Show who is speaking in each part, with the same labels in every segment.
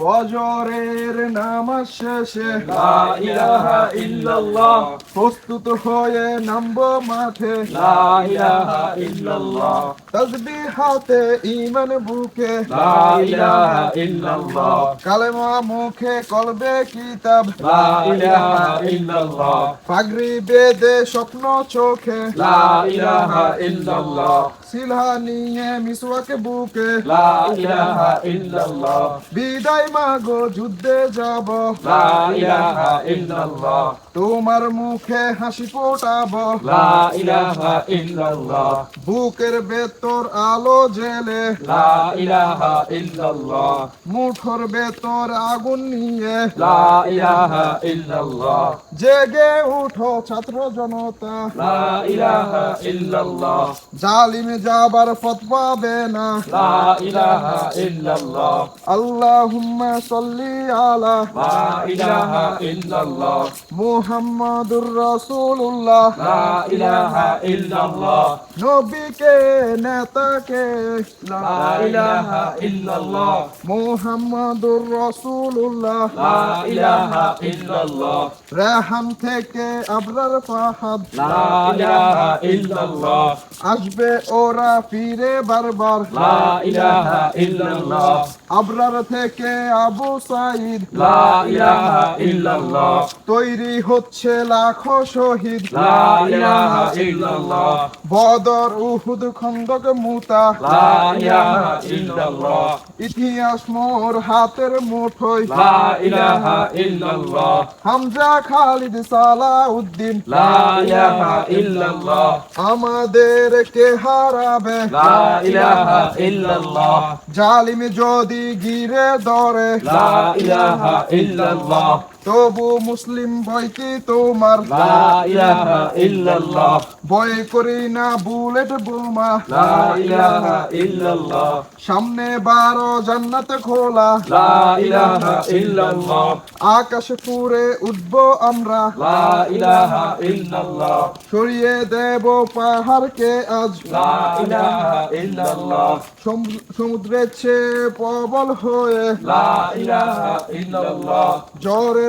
Speaker 1: ফজরের নামাজ শেষে
Speaker 2: লা ইলাহা ইল্লাল্লাহ
Speaker 1: প্রস্তুত হয়ে নামবো মাঠে।
Speaker 2: লা ইলাহা ইল্লাল্লাহ
Speaker 1: তসবিহ হাতে ইমান বুকে।
Speaker 2: লা ইলাহা ইল্লাল্লাহ
Speaker 1: কালেমা মুখে কলবে কিতাব।
Speaker 2: লা ইলাহা ইল্লাল্লাহ
Speaker 1: পাগড়ি বেদে স্বপ্ন চোখে।
Speaker 2: লা ইলাহা ইল্লাল্লাহ
Speaker 1: সিলহা নিয়ে মিসওয়াকে বুকে।
Speaker 2: লা ইলাহা ইল্লাল্লাহ
Speaker 1: বিদায় মাগো যুদ্ধে যাব।
Speaker 2: লা ইলাহা ইল্লাল্লাহ।
Speaker 1: তোমার মুখে হাসি ফোটাবো।
Speaker 2: লা ইলাহা ইল্লাল্লাহ।
Speaker 1: বুকের ভেতর আলো জেলে।
Speaker 2: লা ইলাহা ইল্লাল্লাহ।
Speaker 1: মুঠোর ভেতর আগুন নিয়ে।
Speaker 2: লা ইলাহা ইল্লাল্লাহ।
Speaker 1: জেগে উঠো ছাত্র জনতা।
Speaker 2: লা ইলাহা ইল্লাল্লাহ।
Speaker 1: জালিম যাবার পথ পাবে না।
Speaker 2: লা ইলাহা ইল্লাল্লাহ।
Speaker 1: আল্লাহুম্মা সাল্লি আলা।
Speaker 2: লা ইলাহা ইল্লাল্লাহ।
Speaker 1: মুহাম্মাদুর রাসূলুল্লাহ।
Speaker 2: লা ইলাহা ইল্লাল্লাহ।
Speaker 1: নবীকে নেতাকে।
Speaker 2: লা ইলাহা ইল্লাল্লাহ।
Speaker 1: মুহাম্মাদুর রাসূলুল্লাহ।
Speaker 2: লা ইলাহা ইল্লাল্লাহ।
Speaker 1: রেহান থেকে আবরার ফাহাদ।
Speaker 2: লা ইলাহা ইল্লাল্লাহ।
Speaker 1: আসবে ওরা ফিরে বারবার।
Speaker 2: লা ইলাহা ইল্লাল্লাহ।
Speaker 1: আবরার থেকে আবু সাইদ।
Speaker 2: লা ইলাহা ইল্লাল্লাহ।
Speaker 1: তৈরি হচ্ছে লাখো শহীদ।
Speaker 2: লা ইলাহা ইল্লাল্লাহ।
Speaker 1: বদর উহুদ খন্দক মুতা।
Speaker 2: লা ইলাহা ইল্লাল্লাহ।
Speaker 1: ইতিহাস মোর হাতের মুঠোয়।
Speaker 2: লা ইলাহা ইল্লাল্লাহ।
Speaker 1: হামজা খালিদ সালাউদ্দিন।
Speaker 2: লা ইলাহা ইল্লাল্লাহ।
Speaker 1: আমাদের কে হারাবে?
Speaker 2: লা ইলাহা ইল্লাল্লাহ।
Speaker 1: জালিম যদি গিরে ধরে।
Speaker 2: লা ইলাহা ইল্লাল্লাহ।
Speaker 1: তবু মুসলিম ভয় কি তোমার ভয় করি না বুলেট বোমা। সামনে বারো জান্নাত খোলা। আকাশ পুরে উঠব আমরা। সরিয়ে দেব পাহাড়কে আজ।
Speaker 2: লা ইলাহা ইল্লাল্লাহ।
Speaker 1: সমুদ্রের চেয়ে প্রবল হয়ে।
Speaker 2: লা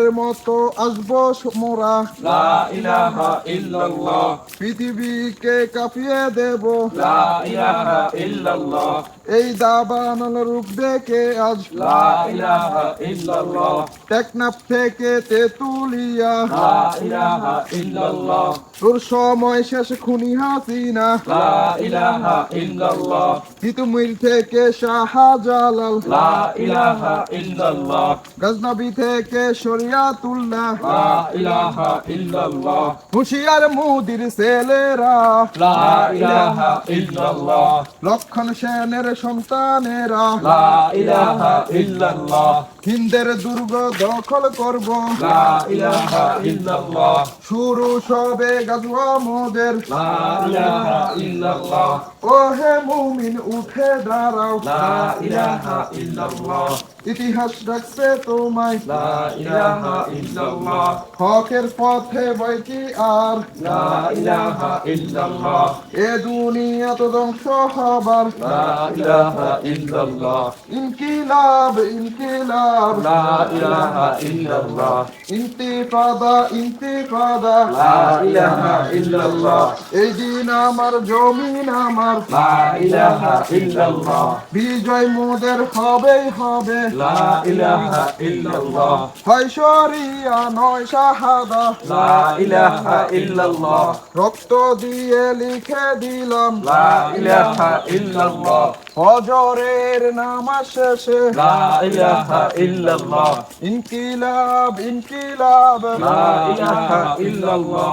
Speaker 2: ইলাহা
Speaker 1: মতো আসব মোরা
Speaker 2: লা ইলাহা ইল্লাল্লাহ।
Speaker 1: পৃথিবীকে কাঁপিয়ে দেব।
Speaker 2: লা ইলাহা ইল্লাল্লাহ।
Speaker 1: এই দাবানল রূপ দেখে আজ।
Speaker 2: লা ইলাহা ইল্লাল্লাহ।
Speaker 1: টেকনাফ থেকে তেতুলিয়া।
Speaker 2: লা ইলাহা ইল্লাল্লাহ।
Speaker 1: তোর সময় শেষ খুনি হাসিনা।
Speaker 2: লা ইলাহা ইল্লাল্লাহ।
Speaker 1: তিতুমির থেকে শাহজালাল।
Speaker 2: লা ইলাহা ইল্লাল্লাহ।
Speaker 1: গজনবী থেকে শরিয়াতুল্লাহ
Speaker 2: লা ইলাহা ইল্লাল্লাহ।
Speaker 1: হুশিয়ার মুদির ছেলেরা।
Speaker 2: লা ইলাহা ইল্লাল্লাহ।
Speaker 1: লক্ষণ সেনের সন্তানেরা।
Speaker 2: লা ইলাহা ইল্লাল্লাহ।
Speaker 1: হিন্দের দুর্গ দখল করব।
Speaker 2: লা ইলাহা ইল্লাল্লাহ।
Speaker 1: শুরু সবে গাজুয়া মোদের।
Speaker 2: লা ইলাহা ইল্লাল্লাহ।
Speaker 1: ও হে মুমিন উঠে দাঁড়াও।
Speaker 2: লা ইলাহা ইল্লাল্লাহ।
Speaker 1: ইতিহাস ডাকছে তোমায়।
Speaker 2: লা ইলাহা ইল্লাল্লাহ।
Speaker 1: হকের পথে বই কি আর?
Speaker 2: লা ইলাহা ইল্লাল্লাহ।
Speaker 1: এ দুনিয়া তো ধ্বংস হবার।
Speaker 2: লা ইলাহা ইল্লাল্লাহ।
Speaker 1: ইনকিলাব ইনকিলাব।
Speaker 2: লা ইলাহা ইল্লাল্লাহ।
Speaker 1: ইন্তিফাদা ইন্তিফাদা
Speaker 2: লা ইলাহা ইল্লাল্লাহ।
Speaker 1: এই দিন আমার জমিন আমার।
Speaker 2: লা ইলাহা ইল্লাল্লাহ।
Speaker 1: বিজয় মোদের হবেই হবে।
Speaker 2: লা ইলাহা ইল্লাল্লাহ
Speaker 1: হয় শরিয়া নয় শাহাদা
Speaker 2: লা ইলাহা ইল্লাল্লাহ
Speaker 1: রক্ত দিয়ে লিখে দিলাম
Speaker 2: লা ইলাহা ইল্লাল্লাহ
Speaker 1: ফজরের নামাজ শেষে
Speaker 2: লা ইলাহা ইল্লাল্লাহ
Speaker 1: ইনকিলাব ইনকিলাব
Speaker 2: লা ইলাহা ইল্লাল্লাহ